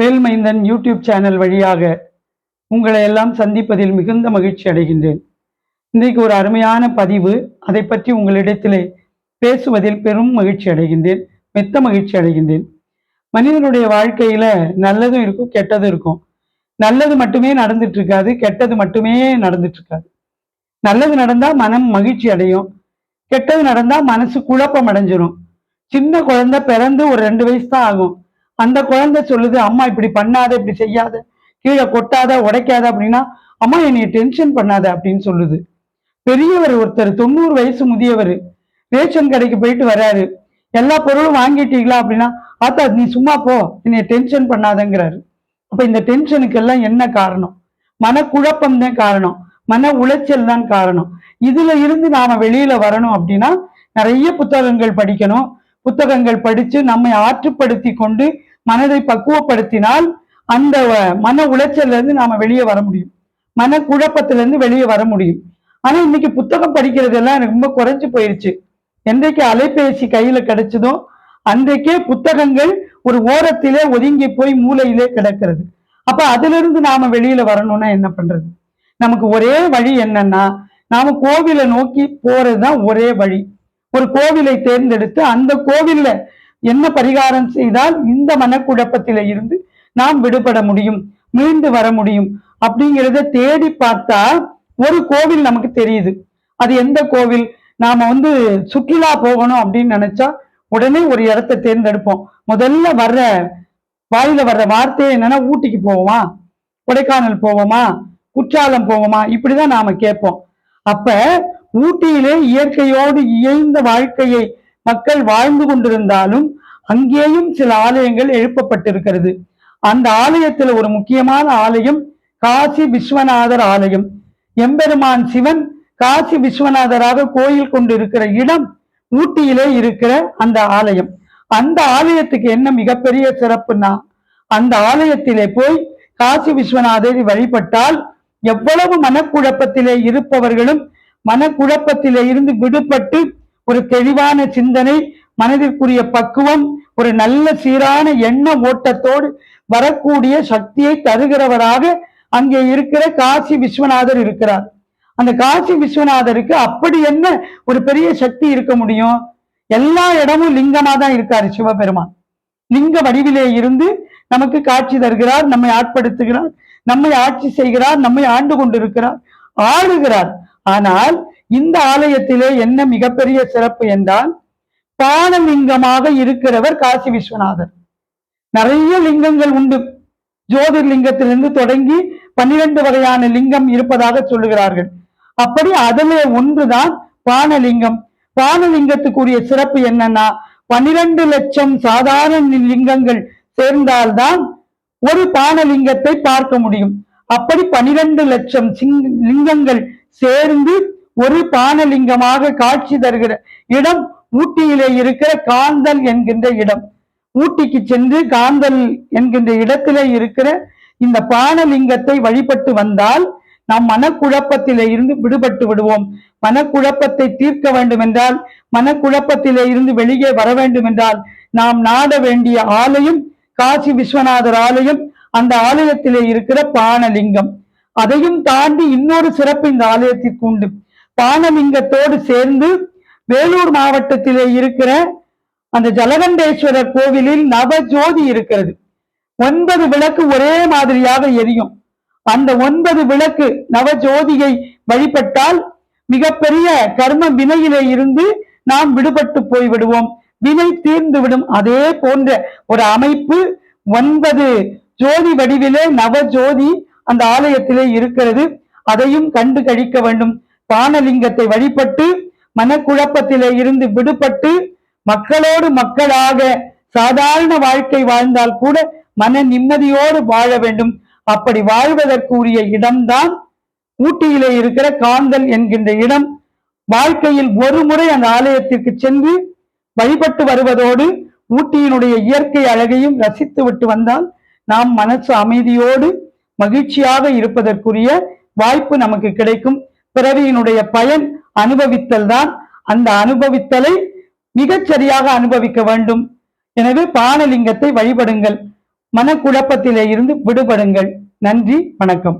வேல்மைந்தன் YouTube channel வழியாக உங்களை எல்லாம் சந்திப்பதில் மிகுந்த மகிழ்ச்சி அடைகின்றேன். இன்றைக்கு ஒரு அருமையான பதிவு. அதை பற்றி உங்களிடத்திலே பேசுவதில் பெரும் மகிழ்ச்சி அடைகின்றேன். மெத்த மகிழ்ச்சி அடைகின்றேன். மனிதனுடைய வாழ்க்கையில நல்லதும் இருக்கும் கெட்டதும் இருக்கும். நல்லது மட்டுமே நடந்துட்டு இருக்காது கெட்டது மட்டுமே நடந்துட்டு இருக்காது நல்லது நடந்தா மனம் மகிழ்ச்சி அடையும். கெட்டது நடந்தா மனசு குழப்பம் அடைஞ்சிரும். சின்ன குழந்தை பிறந்து ஒரு ரெண்டு வயசு தான் ஆகும். அந்த குழந்தை சொல்லுது அம்மா இப்படி பண்ணாத இப்படி செய்யாத கீழே கொட்டாத உடைக்காத அப்படின்னா அம்மா என்னைய டென்ஷன் பண்ணாத அப்படின்னு சொல்லுது. பெரியவர் ஒருத்தர் தொண்ணூறு வயசு முதியவர் ரேஷன் கடைக்கு போயிட்டு வராரு எல்லா பொருளும் வாங்கிட்டீங்களா? அப்படின்னா ஆத்தா நீ சும்மா போ என்னைய டென்ஷன் பண்ணாதங்கிறாரு. அப்ப இந்த டென்ஷனுக்கு எல்லாம் என்ன காரணம்? மனக்குழப்பம் தான் காரணம். மன உளைச்சல் தான் காரணம். இதுல இருந்து நாம வெளியில வரணும் அப்படின்னா நிறைய புத்தகங்கள் படிக்கணும். புத்தகங்கள் படிச்சு நம்மை ஆற்றுப்படுத்தி கொண்டு மனதை பக்குவப்படுத்தினால் அந்த மன உளைச்சல்ல இருந்து நாம வெளியே வர முடியும். மன குழப்பத்துல இருந்து வெளியே வர முடியும். ஆனா இன்னைக்கு புத்தகம் படிக்கிறது எல்லாம் எனக்கு ரொம்ப குறைஞ்சு போயிருச்சு. என்றைக்கு அலைபேசி கையில கிடைச்சதோ அன்றைக்கே புத்தகங்கள் ஒரு ஓரத்திலே ஒதுங்கி போய் மூலையிலே கிடக்கிறது. அப்ப அதுல இருந்து நாம வெளியில வரணும்னா என்ன பண்றது? நமக்கு ஒரே வழி என்னன்னா நாம கோவிலை நோக்கி போறதுதான் ஒரே வழி. ஒரு கோவிலை தேர்ந்தெடுத்து அந்த கோவில்ல என்ன பரிகாரம் செய்தால் இந்த மனக்குழப்பத்தில இருந்து நாம் விடுபட முடியும் மீண்டு வர முடியும் அப்படிங்கிறத தேடி பார்த்தா ஒரு கோவில் நமக்கு தெரியுது. அது எந்த கோவில்? நாம வந்து சுற்றுலா போகணும் அப்படின்னு நினைச்சா உடனே ஒரு இடத்தை தேர்ந்தெடுப்போம். முதல்ல வர்ற வாயில வர்ற வார்த்தை என்னன்னா ஊட்டிக்கு போவோமா? கொடைக்கானல் போவோமா? குற்றாலம் போவோமா? இப்படிதான் நாம கேட்போம். அப்ப ஊட்டியிலே இயற்கையோடு இயைந்த வாழ்க்கையை மக்கள் வாழ்ந்து கொண்டிருந்தாலும் அங்கேயும் சில ஆலயங்கள் எழுப்பப்பட்டிருக்கிறது. அந்த ஆலயத்தில் ஒரு முக்கியமான ஆலயம் காசி விஸ்வநாதர் ஆலயம். எம்பெருமான் சிவன் காசி விஸ்வநாதராக கோயில் கொண்டிருக்கிற இடம் ஊட்டியிலே இருக்கிற அந்த ஆலயம். அந்த ஆலயத்துக்கு என்ன மிகப்பெரிய சிறப்புனா அந்த ஆலயத்திலே போய் காசி விஸ்வநாதரை வழிபட்டால் எவ்வளவு மனக்குழப்பத்திலே இருப்பவர்களும் மனக்குழப்பத்தில இருந்து விடுபட்டு ஒரு தெளிவான சிந்தனை மனதிற்குரிய பக்குவம் ஒரு நல்ல சீரான எண்ண ஓட்டத்தோடு வரக்கூடிய சக்தியை தருகிறவராக அங்கே இருக்கிற காசி விஸ்வநாதர் இருக்கிறார். அந்த காசி விஸ்வநாதருக்கு அப்படி என்ன ஒரு பெரிய சக்தி இருக்க முடியும்? எல்லா இடமும் லிங்கமா தான் இருக்காரு சிவபெருமான். லிங்க வடிவிலே இருந்து நமக்கு காட்சி தருகிறார் நம்மை ஆட்படுத்துகிறார் நம்மை ஆட்சி செய்கிறார் நம்மை ஆண்டு கொண்டிருக்கிறார் ஆளுகிறார். ஆனால் இந்த ஆலயத்திலே என்ன மிகப்பெரிய சிறப்பு என்றால் பானலிங்கமாக இருக்கிறவர் காசி விஸ்வநாதர். நிறைய லிங்கங்கள் உண்டு. ஜோதிர் லிங்கத்திலிருந்து தொடங்கி பன்னிரண்டு வகையான லிங்கம் இருப்பதாக சொல்லுகிறார்கள். அப்படி அதிலே ஒன்றுதான் பானலிங்கம். பானலிங்கத்துக்குரிய சிறப்பு என்னன்னா பன்னிரண்டு லட்சம் சாதாரண லிங்கங்கள் சேர்ந்தால்தான் ஒரு பானலிங்கத்தை பார்க்க முடியும். அப்படி பனிரெண்டு லட்சம் சிங்- லிங்கங்கள் சேர்ந்து ஒரு பானலிங்கமாக காட்சி தருகிற இடம் ஊட்டியிலே இருக்கிற காந்தல் என்கின்ற இடம். ஊட்டிக்கு சென்று காந்தல் என்கின்ற இடத்திலே இருக்கிற இந்த பானலிங்கத்தை வழிபட்டு வந்தால் நாம் மனக்குழப்பத்திலே இருந்து விடுபட்டு விடுவோம். மனக்குழப்பத்தை தீர்க்க வேண்டும் என்றால் மனக்குழப்பத்திலே இருந்து வெளியே வர வேண்டும் என்றால் நாம் நாட வேண்டிய ஆலயம் காசி விஸ்வநாதர் ஆலயம். அந்த ஆலயத்திலே இருக்கிற பானலிங்கம். அதையும் தாண்டி இன்னொரு சிறப்பு இந்த ஆலயத்திற்கு உண்டு. பானலிங்கத்தோடு சேர்ந்து வேலூர் மாவட்டத்திலே இருக்கிற அந்த ஜலகண்டேஸ்வரர் கோவிலில் நவஜோதி இருக்கிறது. ஒன்பது விளக்கு ஒரே மாதிரியாக எரியும். அந்த ஒன்பது விளக்கு நவஜோதியை வழிபட்டால் மிகப்பெரிய கர்ம வினையிலே இருந்து நாம் விடுபட்டு போய் விடுவோம் வினை தீர்ந்து விடும் அதே போன்ற ஒரு அமைப்பு ஒன்பது ஜோதி வடிவிலே நவஜோதி அந்த ஆலயத்திலே இருக்கிறது. அதையும் கண்டு கழிக்க வேண்டும். பானலிங்கத்தை வழிபட்டு மனக்குழப்பத்திலே இருந்து விடுபட்டு மக்களோடு மக்களாக சாதாரண வாழ்க்கை வாழ்ந்தால் கூட மன நிம்மதியோடு வாழ வேண்டும். அப்படி வாழ்வதற்குரிய இடம்தான் ஊட்டியிலே இருக்கிற காந்தல் என்கின்ற இடம். வாழ்க்கையில் ஒரு முறை அந்த ஆலயத்திற்கு சென்று வழிபட்டு வருவதோடு ஊட்டியினுடைய இயற்கை அழகையும் ரசித்து விட்டு வந்தால் நாம் மனசு அமைதியோடு மகிழ்ச்சியாக இருப்பதற்குரிய வாய்ப்பு நமக்கு கிடைக்கும். பிறவியினுடைய பயன் அனுபவித்தல் தான். அந்த அனுபவித்தலை மிகச்சரியாக அனுபவிக்க வேண்டும். எனவே பானலிங்கத்தை வழிபடுங்கள். மனக்குழப்பத்திலே இருந்து விடுபடுங்கள். நன்றி வணக்கம்.